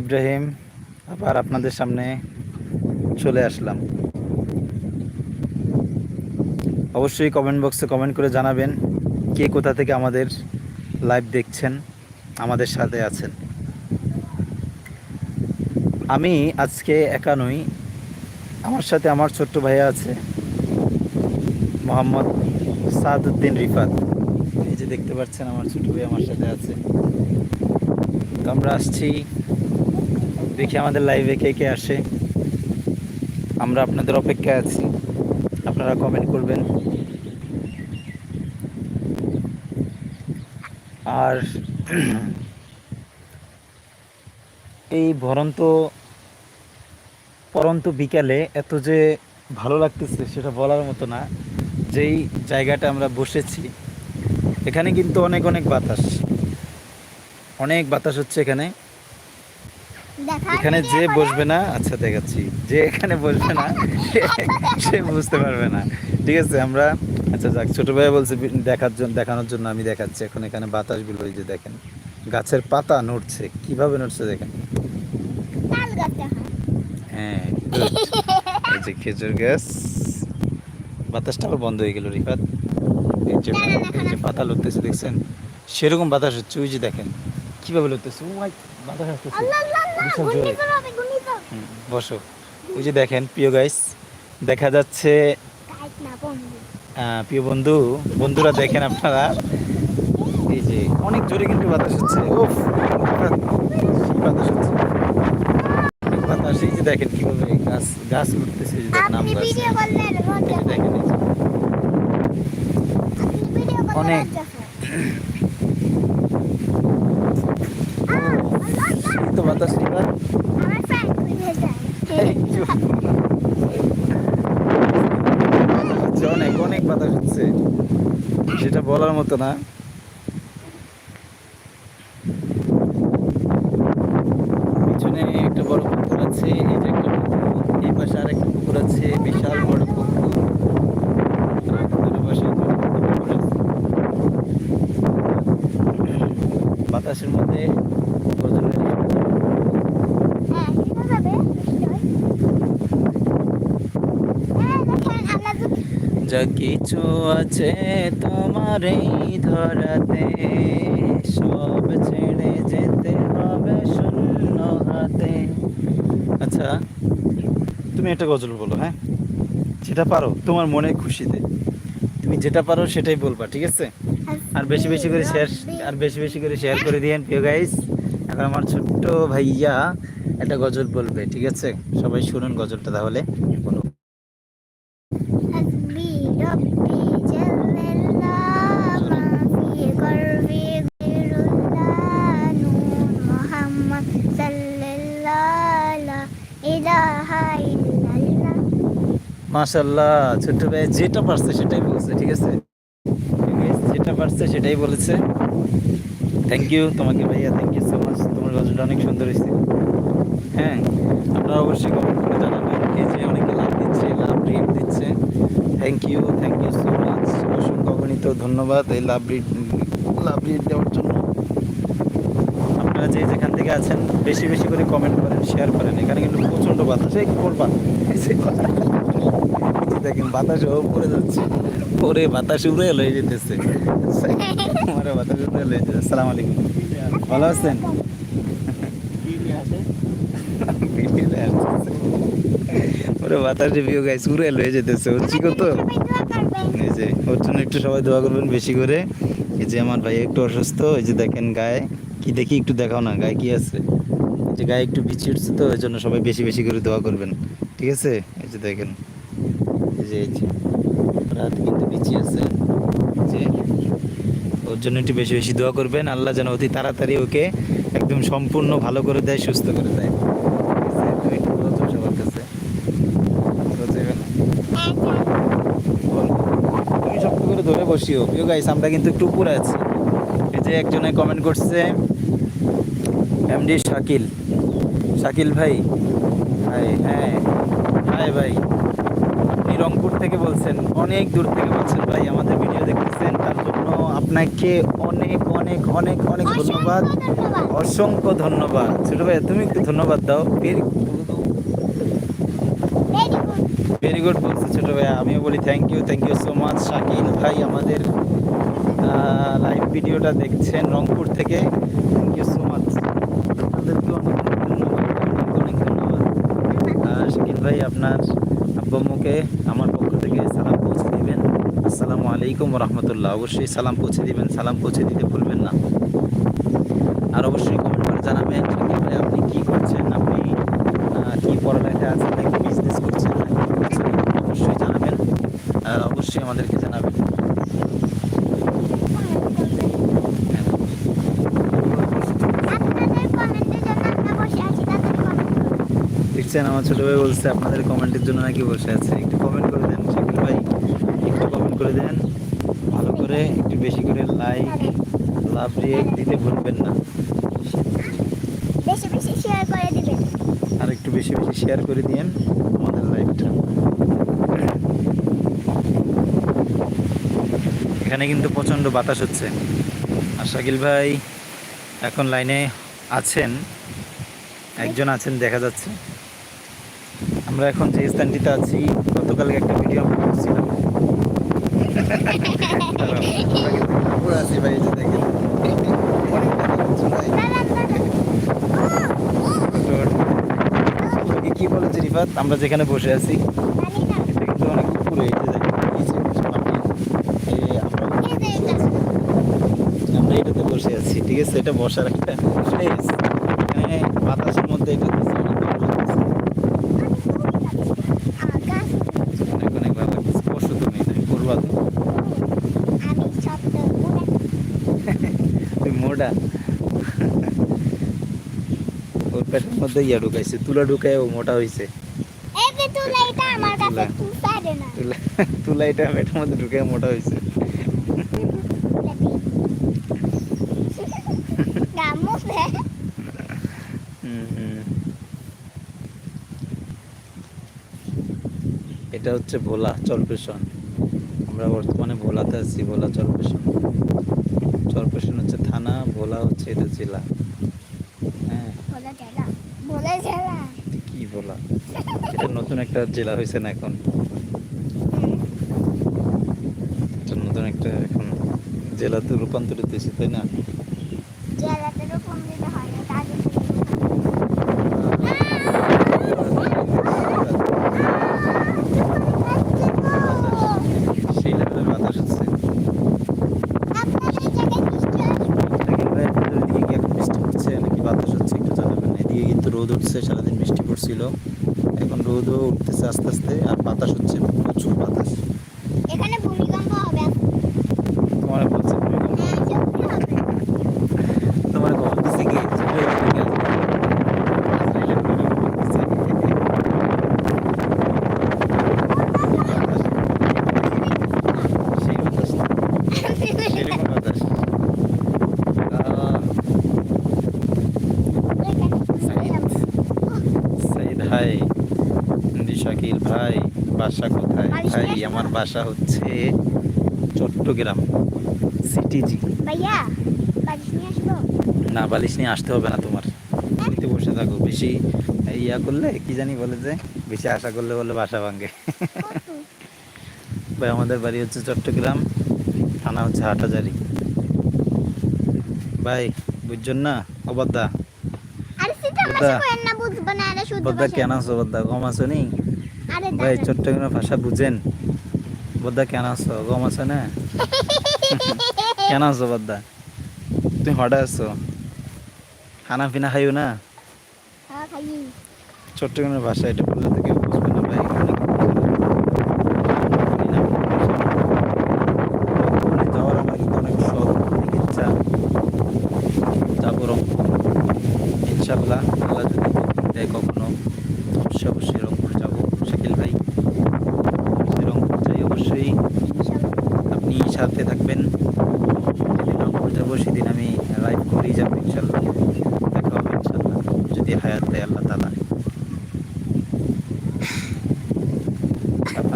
ইব্রাহিম আবার আপনাদের সামনে চলে আসলাম। অবশ্যই কমেন্ট বক্সে কমেন্ট করে জানাবেন কে কোথা থেকে আমাদের লাইভ দেখছেন, আমাদের সাথে আছেন। আমি আজকে একা নই, আমার সাথে আমার ছোট্ট ভাইয়া আছে, মোহাম্মদ সাদউদ্দিন রিফাত। এই যে দেখতে পাচ্ছেন, আমার ছোট ভাই আমার সাথে আছে। তো আমরা আসছি দেখি আমাদের লাইভে কে কে আসে। আমরা আপনাদের অপেক্ষায় আছি। আপনারা কমেন্ট করবেন। আর এই ভরন্ত, পরন্ত বিকালে এত যে ভালো লাগতেছে সেটা বলার মতো না, যেই জায়গাটা আমরা বসেছি, এখানে কিন্তু অনেক অনেক বাতাস। অনেক বাতাস হচ্ছে এখানে। এখানে যে বসবে না আচ্ছা দেখাচ্ছি। যে এখানে বসবে না সে- বুঝতে পারবে না। ঠিক আছে আমরা আচ্ছা যাক ছোট ভাই বলছে দেখার জন্য দেখানোর জন্য আমি দেখাচ্ছি। এখন এখানে বাতাসগুলো ওই যে দেখেন। গাছের পাতা নড়ছে কীভাবে নড়ছে দেখেন? হ্যাঁ. এই যে খেজুর গাছ। বাতাসটা আবার বন্ধ হয়ে গেল রিফাত। এই যে এই যে পাতা লড়তেছে দেখছেন? সেরকম বাতাস হচ্ছে ওই যে দেখেন কীভাবে লড়তেছে বাতাস আসতেছে। বিশাল জোরে হুম, বসো। ওই যে দেখেন প্রিয় গাইস দেখা যাচ্ছে প্রিয় বন্ধু বন্ধুরা দেখেন আপনারা। এই যে অনেক জোরে কিন্তু বাতাস হচ্ছে। উফ বাতাস হচ্ছে। বাতাস এই যে দেখেন কীভাবে গাছ গাছ উঠতেছে যে দেখেন আম গাছ। দেখেন। অনেক। এই তো বাতাস হচ্ছে অনেক অনেক বাতাস হচ্ছে। সেটা বলার মতো না। পিছনে একটা বড় পুকুর আছে এই যে একটা এই পাশে আরেকটা পুকুর আছে বিশাল বড় পুকুর। আর একটা। বাতাসের মধ্যে যা কিছু আছে তোমার এই ধরাতে, সব ছেড়ে যেতে হবে শূন্য হাতে। আচ্ছা তুমি একটা গজল বলো হ্যাঁ? যেটা পারো, তোমার মনে খুশিতে। তুমি যেটা পারো সেটাই বলবা, ঠিক আছে? আর বেশি বেশি করে শেয়ার আর বেশি বেশি করে শেয়ার করে দিয়েন, প্রিয় গাইস এখন আমার ছোট্ট ভাইয়া একটা গজল বলবে, ঠিক আছে? সবাই শুনুন গজলটা তাহলে, বলো। মাশাল্লাহ ছোট্ট ভাই যেটা পারছে সেটাই বলছে, ঠিক আছে? যেটা পারছে সেটাই বলেছে। থ্যাংক ইউ তোমাকে ভাইয়া থ্যাংক ইউ সো মাচ তোমার গজলটা অনেক সুন্দর হয়েছে। হ্যাঁ আপনারা অবশ্যই কমেন্ট করে জানাবেন এই যে অনেকে লাভ দিচ্ছে, লাভ রিড দিচ্ছে। Thank you thank you so much অসংখ্য অগণিত ধন্যবাদ এই লাভ রিড লাভ রিড দেওয়ার জন্য। আপনারা যে যেখান থেকে আছেন, বেশি বেশি করে কমেন্ট করেন শেয়ার করেন। এখানে কিন্তু প্রচণ্ড বাতাস। এই করবা দেখেন বাতাস পড়ে যাচ্ছে। ওরে বাতাস উড়ে লয়ে যেতেছে আমার বাতাস উড়ে লয়ে যেতেছে আসসালামু আলাইকুম। ভালো আছেন? ওরে বাতাস রিভিউ গাইস উড়ে লয়ে যেতেছে হচ্ছে কত এই যে, ওর জন্য একটু সবাই দোয়া করবেন বেশি করে। এই যে আমার ভাই একটু অসুস্থ, এই যে দেখেন গায়ে। কি দেখি একটু দেখাও না, গায়ে কি আছে? যে গায়ে একটু বিচি উঠছে তো, ওই জন্য সবাই বেশি বেশি করে দোয়া করবেন। ঠিক আছে? এই যে দেখেন। এই যে এই যে। ওর হাতে কিন্তু বিচি আছে। যে ওর জন্য একটু বেশি বেশি দোয়া করবেন। আল্লাহ যেন অতি তাড়াতাড়ি ওকে একদম সম্পূর্ণ ভালো করে দেয়, সুস্থ করে দেয়? তুমি শক্ত করে ধরে বসিও। গাইস আমরা কিন্তু একটু উপরে আছি। যে একজনে কমেন্ট করছে এমডি শাকিল। শাকিল ভাই ভাই হ্যাঁ হাই ভাই। আপনি রংপুর থেকে বলছেন অনেক দূর থেকে বলছেন ভাই আমাদের ভিডিও দেখতেছেন। তার জন্য আপনাকে অনেক অনেক অনেক অনেক ধন্যবাদ। অসংখ্য ধন্যবাদ। ছোট ভাই তুমি একটু ধন্যবাদ দাও। Very very good very good বলছে ছোট ভাই আমিও বলি thank you thank you so much Shakil ভাই আমাদের লাইভ ভিডিওটা দেখছেন রংপুর থেকে। থ্যাংক ইউ সো মাচ আপনাদেরকে অনেক অনেক ধন্যবাদ আহ, শাকিল ভাই আপনার আব্বাম্মুকে আমার পক্ষ থেকে সালাম পৌঁছে দিবেন। আসসালামু আলাইকুম রহমতুল্লাহ অবশ্যই সালাম পৌঁছে দিবেন সালাম পৌঁছে দিতে ভুলবেন না। আর অবশ্যই কমেন্ট করে জানাবেন শাকিল ভাই আপনি কী করছেন? আপনি কী পড়ালেখা আছেন নাকি বিজনেস করছেন অবশ্যই জানাবেন। আর অবশ্যই আমাদেরকে জানাবেন আপনাদের কমেন্টের জন্য আমরা বসে আছি তাড়াতাড়ি কমেন্ট দেখছেন আমার ছোট ভাই বলছে আপনাদের কমেন্টের জন্য নাকি বসে আছে। একটু কমেন্ট করে দেন শাকিল ভাই একটু কমেন্ট করে দেন। ভালো করে একটু বেশি করে লাইক লাভ রিয়েক্ট দিতে ভুলবেন না। বেশি বেশি শেয়ার করে দিবেন। আর একটু বেশি বেশি শেয়ার করে দিয়েন আমাদের লাইভটা এখানে কিন্তু প্রচণ্ড বাতাস হচ্ছে। আর শাকিল ভাই এখন লাইনে আছেন একজন আছেন দেখা যাচ্ছে। আমরা এখন যে স্থানটিতে আছি গতকালকে একটা ভিডিও আমরা করছিলাম। পুরো আছি ভাই যে দেখেন। কি বলেছে রিফাত? আমরা যেখানে বসে আছি এটা কিন্তু অনেক উপরে এই যে আমরা এটাতে বসে আছি ঠিক আছে? এটা বসার একটা প্লেস এখানে বাতাসের মধ্যে এটা দিচ্ছে, অনেক ভালো লাগতেছে। আকাশ অনেক অনেক ভালো লাগতেছে বসো তুমি তুমি করবা তো আমি ছোট্ট মুড়ে তুমি মোটা ওর পেটের মধ্যে ইয়া ঢুকাইছে তুলা ঢুকায় ও মোটা হয়েছে যে তুলা এটা পেটের মধ্যে ঢুকায় মোটা হয়েছে হুম। এটা হচ্ছে ভোলা চরপেশন আমরা বর্তমানে ভোলাতে আছি ভোলা চরপেশন চরপেশন হচ্ছে থানা ভোলা হচ্ছে এটা জেলা হ্যাঁ বলে জেলা বলে জেলা কি বলা? এটা নতুন একটা জেলা হয়েছে না এখন? নতুন একটা এখন জেলাতে রূপান্তরিত হয়েছে তাই না? জেলাতে রূপান্তরিত হয় না তাদের সেই লেভেলের বাতাস হচ্ছে আপনাদের জায়গায় বৃষ্টি আসবে শাকিল ভাই, আপনাদের ওইদিকে কি এখন বৃষ্টি পড়ছে নাকি বাতাস হচ্ছে একটু জানাবেন এদিকে কিন্তু রোদ উঠছে, সারাদিন বৃষ্টি পড়ছিল। এখন রোদও উঠতেছে আস্তে আস্তে, আর বাতাস হচ্ছে, প্রচুর বাতাস এখানে ভূমিকম্প হবে তোমার বলছে ভূমিকম্প। হ্যাঁ সত্যি হবে তোমার কখন দিছে কি ছোট এদিকে আসো। আসলে ভূমিকম্প দিছে। সেই বাতাস সেরকম বাতাস আহ, সাইদ হাই জি শাকিল ভাই বাসা কোথায়? ভাই আমার বাসা হচ্ছে চট্টগ্রাম সিটিজি না বালিশ নিয়ে আসতে হবে না তোমার। এমনিতে বসে থাকো বেশি ইয়া করলে কি জানি বলে যে বেশি আশা করলে বলে বাসা ভাঙে। ভাই আমাদের বাড়ি হচ্ছে চট্টগ্রাম থানা হচ্ছে হাটাজারি ভাই বুঝছেন না? অবাদ্দা বদ্দা কেন আছো বদ্দা গম আছো নি? ভাই চট্টগ্রামের ভাষা বুঝেন। বদ্দা কেন আছো? গম আছে না? কেন আছো বদ্দা? তুমি হঠাৎ আছো? খানা পিনা খাইও না? হ্যাঁ, চট্টগ্রামের ভাষা এটা বললে তো কেউ বুঝবে না ভাই অনেক জানি না। যাওয়ার আমার কিন্তু অনেক শখ অনেক ইচ্ছা। যাব ইনশাল্লাহ আল্লাহ যদি তৌফিক দেয় কখনো অবশ্যই অবশ্যই রংপুর যাব শাকিল ভাই সেই রংপুর যাই অবশ্যই আপনি সাথে থাকবেন যেদিন রংপুর যাব সেদিন আমি লাইভ করেই যাব ইনশাল্লাহ দেখা হবে ইনশাল্লাহ যদি হায়াত দেয় আল্লাহ তালা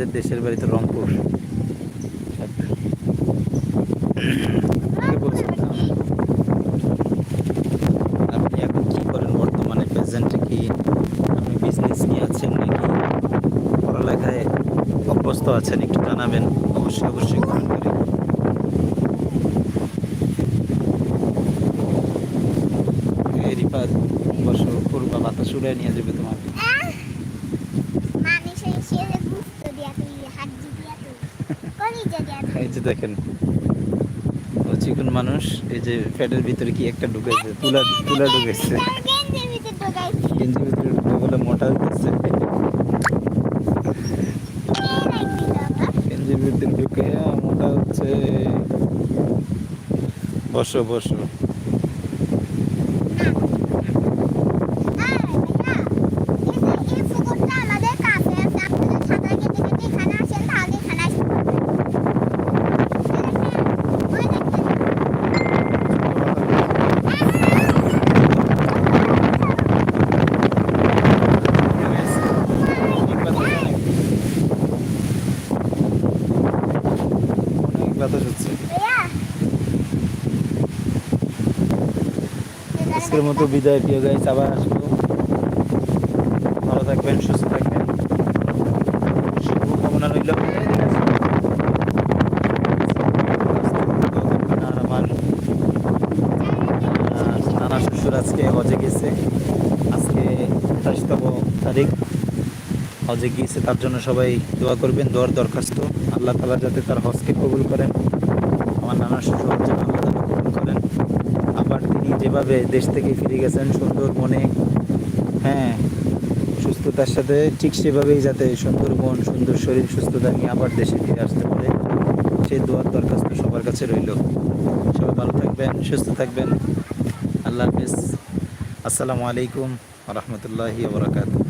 আমাদের দেশের বাড়ি তো রংপুর আপনি? এখন কি করেন বর্তমানে? প্রেজেন্টে কি আপনি বিজনেস নিয়ে আছেন নাকি পড়ালেখায় অভ্যস্ত আছেন? একটু জানাবেন। অবশ্যই অবশ্যই কমেন্ট করে। রিফাত করবা, বাতাস উড়ে নিয়ে যাবে তোমাকে মানুষের শিরে গুস্ত দিয়া তুই হাড্ডি দিয়া তুই কলিজা দিয়া তুই এই যে দেখেন চিকন মানুষ, এই যে ফ্যাটের ভিতরে কি একটা ঢুকেছে তুলা তুলা ঢুকেছে গেঞ্জির ভিতর ঢুকে বলে মোটা হচ্ছে কে গেঞ্জির ভিতরে ঢুকে মোটা হচ্ছে। বসো বসো আমাদের কাছে আছে আপনারা সাঁতার কেটে কেটে এখানে আসেন তাহলে এখানে আসতে পারবেন ওই দেখেন অনেক বাতাস হচ্ছে ভাইয়া আজকের মতো বিদায় প্রিয় গাইস আবার আসব। ভালো থাকবেন, সুস্থ থাকবেন। শুভকামনা রইল। আমার নানা শ্বশুর আজকে হজে গেছে। আজকে আঠাশতম তারিখ। হজে গিয়েছে, তার জন্য সবাই দোয়া করবেন, দোয়ার দরখাস্ত। আল্লাহ তালা যাতে তার হজকে কবুল করেন। আমার নানা শ্বশুর যেন আল্লাহ তালা কবুল করেন আবার তিনি যেভাবে দেশ থেকে ফিরে গেছেন সুন্দর মনে হ্যাঁ সুস্থতার সাথে ঠিক সেভাবেই যাতে সুন্দর মন সুন্দর শরীর, সুস্থতা নিয়ে আবার দেশে ফিরে আসতে পারে সেই দোয়ার দরখাস্ত সবার কাছে রইল। সবাই ভালো থাকবেন, সুস্থ থাকবেন। আল্লাহ হাফিজ। আসসালামু আলাইকুম রহমতুল্লাহি বরাকাতুহ।